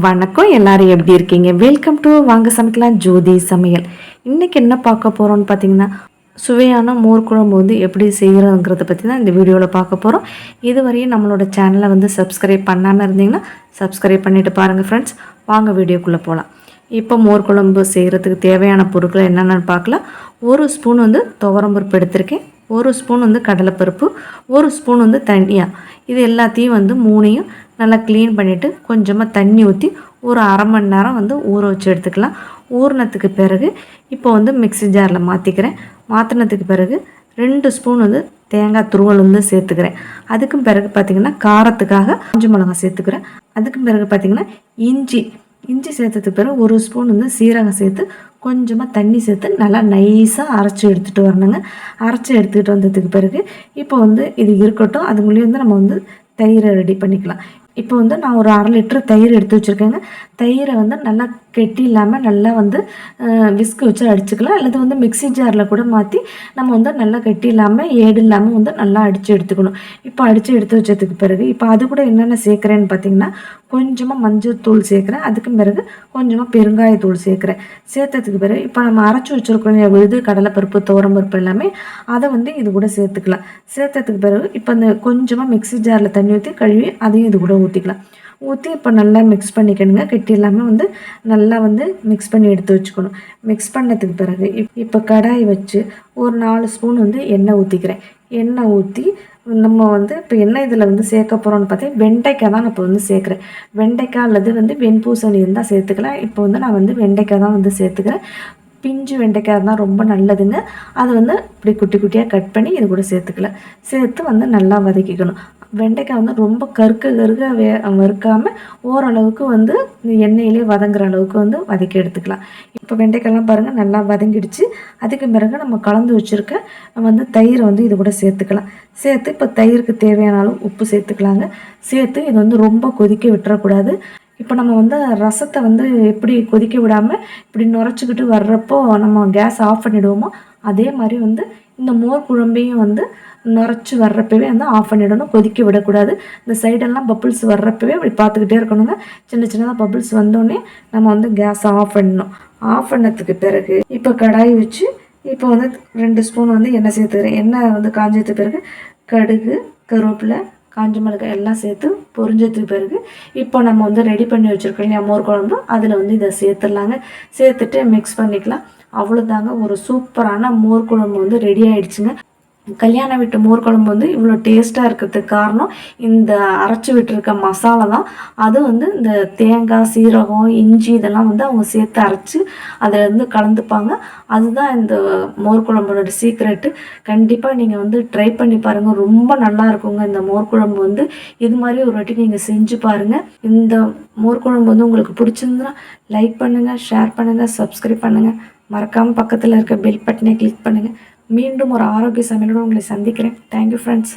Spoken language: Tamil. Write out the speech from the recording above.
வணக்கம் எல்லாரும் எப்படி இருக்கீங்க? வெல்கம் டு வாங்க சமைக்கலாம் ஜோதி சமையல். இன்றைக்கி என்ன பார்க்க போகிறோம்னு பார்த்தீங்கன்னா சுவையான மோர் குழம்பு வந்து எப்படி செய்கிறதுங்கிறத பற்றி தான் இந்த வீடியோவில் பார்க்க போகிறோம் இதுவரையும் நம்மளோட சேனலை வந்து சப்ஸ்கிரைப் பண்ணாமல் இருந்தீங்கன்னா சப்ஸ்கிரைப் பண்ணிவிட்டு பாருங்கள் ஃப்ரெண்ட்ஸ் வாங்க வீடியோக்குள்ளே போகலாம் இப்போ மோர் குழம்பு செய்கிறதுக்கு தேவையான பொருட்கள் என்னென்னு பார்க்கலாம். ஒரு ஸ்பூன் வந்து துவரம்பருப்பு எடுத்திருக்கேன். ஒரு ஸ்பூன் வந்து கடலைப்பருப்பு. ஒரு ஸ்பூன் வந்து தனியாக இது எல்லாத்தையும் வந்து மூணையும் நல்லா க்ளீன் பண்ணிவிட்டு கொஞ்சமாக தண்ணி ஊற்றி ஒரு அரை மணி நேரம் வந்து ஊற வச்சு எடுத்துக்கலாம். ஊறினத்துக்கு பிறகு இப்போ வந்து மிக்ஸி ஜாரில் மாற்றிக்கிறேன் மாற்றினத்துக்கு பிறகு ரெண்டு ஸ்பூன் வந்து தேங்காய் துருவல் வந்து சேர்த்துக்கிறேன். அதுக்கும் பிறகு பார்த்திங்கன்னா காரத்துக்காக காஞ்ச மிளகாய் சேர்த்துக்கிறேன். அதுக்கும் பிறகு பார்த்திங்கன்னா இஞ்சி இஞ்சி சேர்த்ததுக்கு பிறகு ஒரு ஸ்பூன் வந்து சீரகம் சேர்த்து கொஞ்சமாக தண்ணி சேர்த்து நல்லா நைஸாக அரைச்சி எடுத்துகிட்டு வரணுங்க. அரைச்சி எடுத்துக்கிட்டு வந்ததுக்கு பிறகு இப்போ வந்து இது இருக்கட்டும். அதுக்குள்ளேயே வந்து நம்ம வந்து தயிரை ரெடி பண்ணிக்கலாம். இப்போ வந்து நான் ஒரு அரை லிட்டர் தயிர் எடுத்து வச்சுருக்கேங்க. தயிரை வந்து நல்லா கெட்டி இல்லாமல் நல்லா வந்து விஸ்க் வச்சு அடிச்சுக்கலாம். அல்லது வந்து மிக்ஸி ஜாரில் கூட மாற்றி நம்ம வந்து நல்லா கெட்டி இல்லாமல் ஏடு இல்லாமல் வந்து நல்லா அடித்து எடுத்துக்கணும். இப்போ அடித்து எடுத்து வச்சதுக்கு பிறகு இப்போ அது கூட என்னென்ன சேர்க்குறேன்னு பார்த்தீங்கன்னா கொஞ்சமாக மஞ்சள் தூள் சேர்க்குறேன். அதுக்கு பிறகு கொஞ்சமாக பெருங்காயத்தூள் சேர்க்குறேன். சேர்த்ததுக்கு பிறகு இப்போ நம்ம அரைச்சி வச்சுருக்கோம் இது கடலைப்பருப்பு துவரம்பருப்பு எல்லாமே அதை வந்து இது கூட சேர்த்துக்கலாம். சேர்த்ததுக்கு பிறகு இப்போ இந்த கொஞ்சமாக மிக்ஸி ஜாரில் தண்ணி ஊற்றி கழுவி அதையும் இது கூட ஊற்றிக்கலாம் ஊற்றி இப்போ நல்லா மிக்ஸ் பண்ணிக்கணுங்க. கெட்டி எல்லாமே வந்து நல்லா வந்து மிக்ஸ் பண்ணி எடுத்து வச்சுக்கணும். மிக்ஸ் பண்ணதுக்கு பிறகு இப் இப்போ கடாய் வச்சு ஒரு நாலு ஸ்பூன் வந்து எண்ணெய் ஊற்றிக்கிறேன் எண்ணெய் ஊற்றி நம்ம வந்து இப்போ என்ன இதில் வந்து சேர்க்க போகிறோம்னு பார்த்தா வெண்டைக்காய் தான் நான் இப்போ வந்து சேர்க்குறேன். வெண்டைக்காய் அல்லது வந்து வெண்பூசணி இருந்தால் சேர்த்துக்கலாம். இப்போ வந்து நான் வந்து வெண்டைக்காய் தான் வந்து சேர்த்துக்கிறேன். பிஞ்சு வெண்டைக்காய் இருந்தால் ரொம்ப நல்லதுங்க. அதை வந்து இப்படி குட்டி குட்டியாக கட் பண்ணி இது கூட சேர்த்துக்கலாம் சேர்த்து வந்து நல்லா வதக்கிக்கணும். வெண்டைக்காய் வந்து ரொம்ப கருக்க கருக வே வறுக்காமல் ஓரளவுக்கு வந்து எண்ணெயிலே வதங்குற அளவுக்கு வந்து வதக்கி எடுத்துக்கலாம். இப்போ வெண்டைக்காய்லாம் பாருங்கள் நல்லா வதங்கிடுச்சு. அதுக்கு பிறகு நம்ம கலந்து வச்சுருக்க வந்து தயிரை வந்து இது கூட சேர்த்துக்கலாம். சேர்த்து இப்போ தயிருக்கு தேவையான அளவு உப்பு சேர்த்துக்கலாங்க. சேர்த்து இது வந்து ரொம்ப கொதிக்க விட்டுறக்கூடாது. இப்போ நம்ம வந்து ரசத்தை வந்து எப்படி கொதிக்க விடாமல் இப்படி நுரைச்சிக்கிட்டு வர்றப்போ நம்ம கேஸ் ஆஃப் பண்ணிவிடுவோமோ அதே மாதிரி வந்து இந்த மோர் குழம்பையும் வந்து நுரைச்சி வர்றப்பவே வந்து ஆஃப் பண்ணிடணும். கொதிக்க விடக்கூடாது. இந்த சைடெல்லாம் பப்புள்ஸ் வர்றப்பவே அப்படி பார்த்துக்கிட்டே இருக்கணுங்க. சின்ன சின்னதாக பப்புள்ஸ் வந்தோடனே நம்ம வந்து கேஸை ஆஃப் பண்ணணும். ஆஃப் பண்ணதுக்கு பிறகு இப்போ கடாய் வச்சு இப்போ வந்து ரெண்டு ஸ்பூன் வந்து எண்ணெய் சேர்த்துக்கிறேன். எண்ணெய் வந்து காஞ்சதுக்கு பிறகு கடுகு கருவேப்பிலை காஞ்ச மிளகாய் எல்லாம் சேர்த்து பொரிஞ்சதுக்கு பிறகு இப்போ நம்ம வந்து ரெடி பண்ணி வச்சுருக்கோம் இல்லையா மோர் குழம்பு? அதில் வந்து இதை சேர்த்துடலாங்க. சேர்த்துட்டு மிக்ஸ் பண்ணிக்கலாம். அவ்வளோதாங்க ஒரு சூப்பரான மோர் குழம்பு வந்து ரெடி ஆகிடுச்சுங்க கல்யாண வீட்டு மோர் குழம்பு வந்து இவ்வளோ டேஸ்ட்டாக இருக்கிறதுக்கு காரணம் இந்த அரைச்சி விட்டுருக்க மசாலா தான். அது வந்து இந்த தேங்காய் சீரகம் இஞ்சி இதெல்லாம் வந்து அவங்க சேர்த்து அரைச்சி அதில் இருந்து கலந்துப்பாங்க. அதுதான் இந்த மோர் குழம்போட சீக்ரெட்டு கண்டிப்பாக நீங்கள் வந்து ட்ரை பண்ணி பாருங்கள் ரொம்ப நல்லா இருக்குங்க இந்த மோர்க்குழம்பு வந்து. இது மாதிரி ஒரு வாட்டி நீங்கள் செஞ்சு பாருங்கள் இந்த மோர்க்குழம்பு வந்து உங்களுக்கு பிடிச்சிருந்துன்னா லைக் பண்ணுங்கள் ஷேர் பண்ணுங்கள் சப்ஸ்கிரைப் பண்ணுங்கள் மறக்காமல் பக்கத்தில் இருக்க பெல் பட்டனை கிளிக் பண்ணுங்கள் மீண்டும் ஒரு ஆரோக்கிய சமையலோடு உங்களை சந்திக்கிறேன். Thank you friends